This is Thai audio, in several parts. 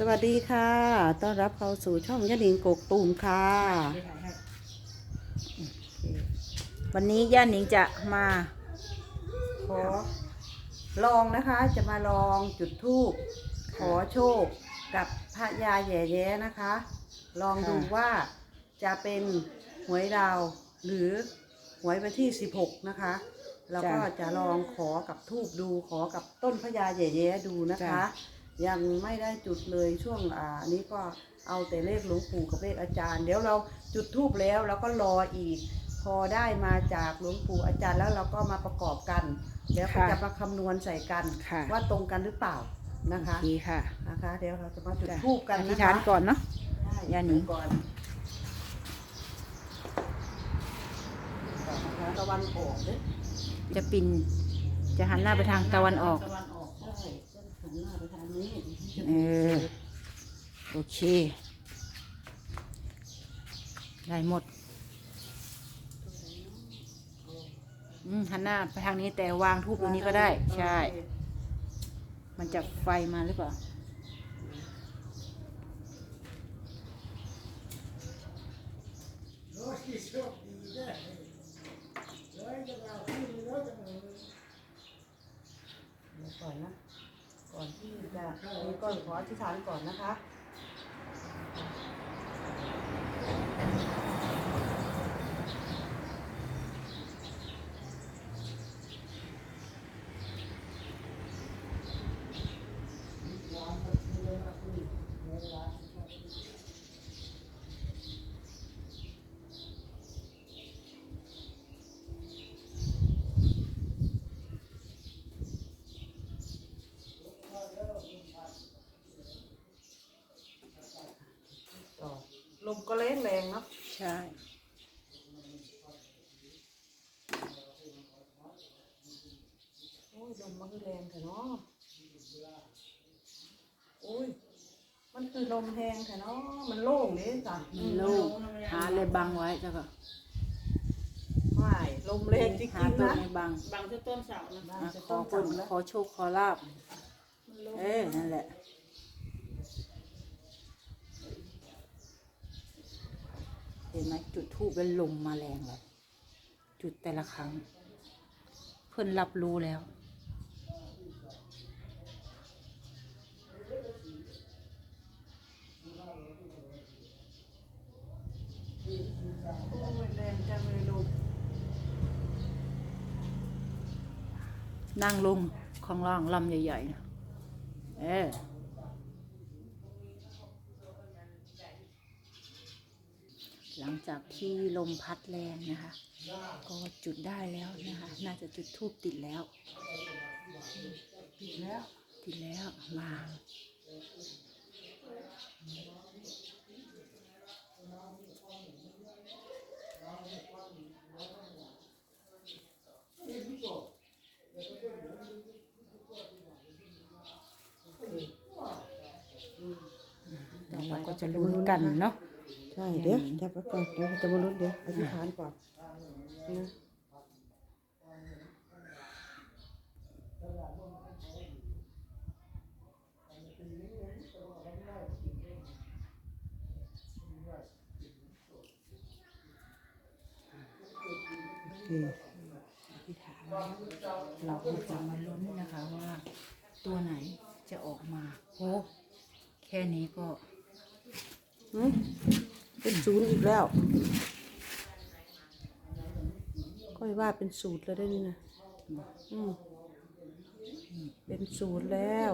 สวัสดีค่ะ ต้อนรับเข้าสู่ช่องยะดิงกกตูมค่ะ วันนี้ย่าหนิงจะมาขอลองนะคะ จะมาลองจุดธูปขอโชคกับพระยาแย่แย้นะคะ ลองดูว่าจะเป็นหวยดาวหรือหวยวันที่ 16 นะคะ แล้วก็จะลองขอกับทูบดูขอกับต้นพระยาแย่แย้ดูนะคะ ยังไม่ได้จุดเลยช่วงอ่านี้ก็เอาแต่เลขหลวงปู่กับเลขอาจารย์ เดี๋ยวเราจุดทูบแล้วเราก็รออีก พอได้มาจากหลวงปู่อาจารย์แล้วเราก็มาประกอบกันเดี๋ยวก็ค่ะจะมาคำนวณใส่กันค่ะ ว่าตรงกันหรือเปล่านะคะดีค่ะนะคะ เดี๋ยวเราจะมาจุดจ้ะทูบกันอนะคะธิษฐานก่อนเนาะใช่ย่าหนิงก่อนก่อนนะคะตะวันออกเนี่ยจะปินจะหันหน้าไปทางตะวันออก ตะวันออกใช่หั นหน้าไปทางนี้เออโอเค ได้หมดอืมหันหน้าไปทางนี้แต่วางทูบตรงนี้ก็ได้ ใช่ มันจะไฟมาหรือเปล่า เดี๋ยวก่อนนะ ก่อนที่จะมีก่ อนขออธิษฐานก่อนนะคะ ลมก็แรงแรงเนาะใช่โอ้ยลมมันคือแรงแต่เนาะโอ้ยมันคือลมแรงแต่เนาะมันโล่งเลยจ้ะมันโล่งหาเลยบังไว้เจ้าก็ไม่ลมแรงจริหางๆต้นนะ ในบังบางที่ต้นเสานะบ้านอะจะขต้อองคนจำแล้วขอโชคขอลาบเออนั่นแหละ เห็นไหมจุดทูบแล้วลมมาแรงเลยจุดแต่ละครั้ง เพื่อนรับรู้แล้ว นั่งลงข้างล่างลำใหญ่ๆนะเออ หลังจากที่ลมพัดแรงนะคะ ก็จุดได้แล้วนะคะ น่าจะจุดทูบติดแล้วปิดแล้ว ติดแล้ววางต่อไปก็จะลุ้นกันเนาะ ใช่เดี๋ยวจับไว้ก่อนเดี๋ยวจะมาลุ้นเดี๋ยวอธิษฐานก่อนนะโอเคอธิษฐานแล้วเราก็จะมาลุ้นนะคะว่าตัวไหนจะออกมาโอ้แค่นี้ก็หึ เป็นศูนย์อีกแล้วค่อยว่าเป็นสูตรแล้วได้นี่นะอืมเป็นสูตรแล้ว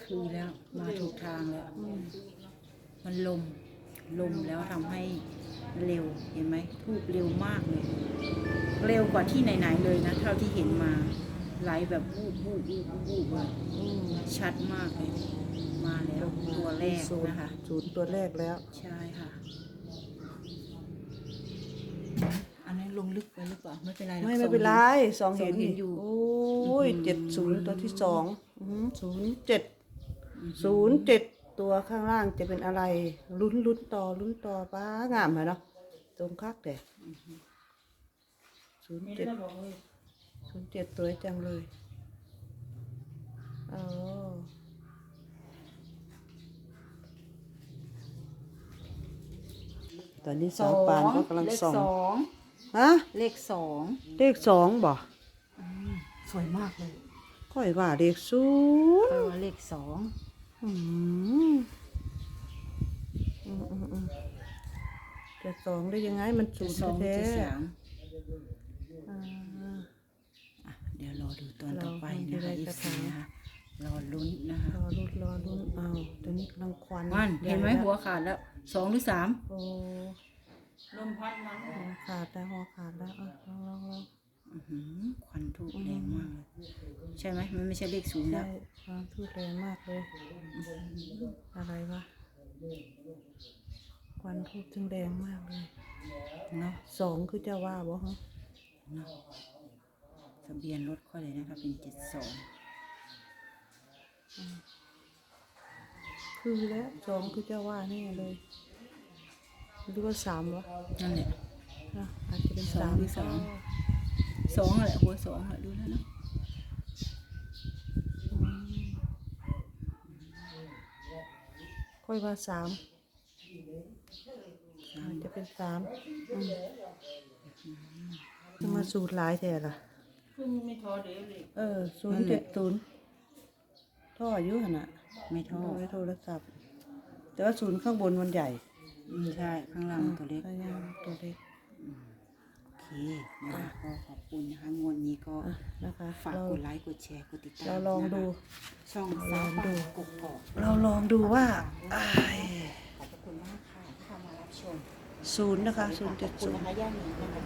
คือแล้วมาถูกทางแล้วมันลม ลมแล้วทำให้เร็วเห็นไหมทูบเร็วมากเลย เร็วกว่าที่ไหนๆเลยนะ เท่าที่เห็นมาไหลแบบวูบวูบวูบวูบเลยอืมชัดมากเลย มาแล้วตัวแรกศูนย์นะคะ ศูนย์ตัวแรกแล้ว ใช่ค่ะ อันนั้นลงลึกไปหรือเปล่าไม่เป็นไรหรอกไม่สไม่องเป็นไรห็สองเห็นสองเห็นอยู่ โอ้ยเจ็ดศูนย์ตัวที่สองศูนย์เจ็ดศูนย์เจ็ดตัวข้างล่างจะเป็นอะไร ลุ้นลุ้นต่อลุ้นต่อป้างามเหรอเนาะตรงคักแต่ศูนย์เจ็ดศูนย์เจ็ดตัวจังเลยอ๋อ ตอนนี้สาวปานก็กำลังเลขส่องสองฮะเลขสองเลขสองบ่สวยมากเลยค่อยว่าเลขศูนย์แปลว่าเลขสองอืมอืมอืมอืมจะสองได้ยังไงมันศูจะนย์สองแท้จะสามๆอ่า อะเดี๋ยวรอดูตอนเราต่อไปนะไม่ได้คะอีกระซีถางนะคะรอลุ้นนะคะรอรุดรอรุดเอาตัวนี้กำลังควันมันเห็นไหมใญ่แล้วหัวขาดแล้ว สองหรือสามโอ้ลมพัดมันหัวขาดแล้วหัวขาดแล้วเอาลองลองลองอื้อหือควันทูบแรงมากเลยใช่ไหมมันไม่ใช่เลขศูนย์แล้ใช่วความทูดแรงมากเลย อะไรวะควันทูบถึงแรงมากเลยเนาะสองคือจะว่าบ่ฮะเนาะทะเบียนรถค่อยเลยนะคะเป็นเจ็ดสอง คือแล้วสองคือจะว่าแน่เลยหรือว่าสามวะนั่นแหละนะอาจจะเป็นสองสามหรือสามสองแหละหัวสองแหละดูแล้วเนาะอืมค่อยว่าสามอาจจะเป็นสามอืมจะมาสูตรหลายแท้ล่ะคือไม่ท้อเดี๋ยวเลยเออศูนย์เจ็ดศูนย์ท่ออายุขนาด ไม่ท้อท่อไว้โทรศัพท์ แต่ว่าศูนย์ข้างบนมันใหญ่อืมใช่ ข้างล่างตัวเล็กข้างล่างตัวเล็กโอเคนะคะก็ขอบคุณนะคะงวดนี้ก็อะนะคะฝากเรากดไลค์กดแชร์กดติดตามเราลองดูนะคะช่องลสาอวงปาดูนกกอกเราลองดูว่าอ้ายขอบพระคุณมากค่ะที่เข้ามารับชมศูนย์นะคะศูนย์ขเจ็อดบคุณศูนนะย์คะย่าหนิงนะคะ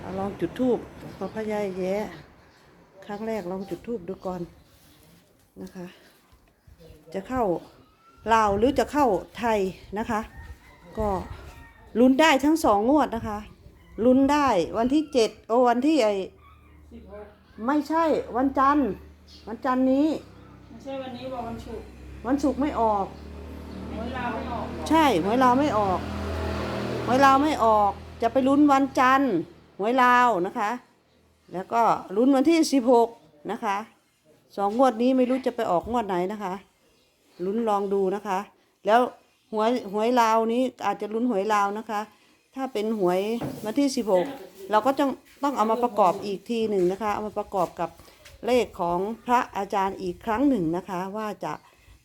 เอาลองจุดทูบพอพญายแย้ครั้งแรกลองจุดทูบดูก่อน นะคะ จะเข้าลาวหรือจะเข้าไทยนะคะ ก็ลุ้นได้ทั้งสองงวดนะคะลุ้นได้วันที่เจ็ดโอวันที่ไอไม่ใช่วันจันทร์ วันจันทร์นี้ ไม่ใช่วันนี้บอกวันศุกร์วันศุกร์ไม่ออกเวลาไม่ออก ใช่หวยลาวไม่ออกหวยลาวไม่ออก จะไปลุ้นวันจันทร์หวยลาวนะคะ แล้วก็ลุ้นวันที่สิบหกนะคะ สองงวดนี้ไม่รู้จะไปออกงวดไหนนะคะลุ้นลองดูนะคะ แล้วหวยหวยลาวนี้อาจจะลุ้นหวยลาวนะคะ ถ้าเป็นหวยวันที่สิบหกเราก็ต้องต้องเอามาประกอบอีกทีหนึ่งนะคะ เอามาประกอบกับเลขของพระอาจารย์อีกครั้งหนึ่งนะคะ ว่าจะ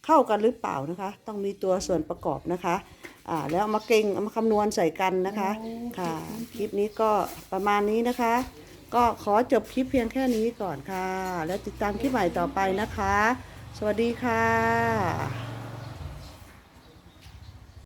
เข้ากันหรือเปล่านะคะ ต้องมีตัวส่วนประกอบนะคะอ่าแล้วเอามาเก่งเอามาคำนวณใส่กันนะคะค่ะคลิปนี้ก็ประมาณนี้นะคะ ก็ขอจบคลิปเพียงแค่นี้ก่อนค่ะ แล้วติดตามคลิปใหม่ต่อไปนะคะ สวัสดีค่ะ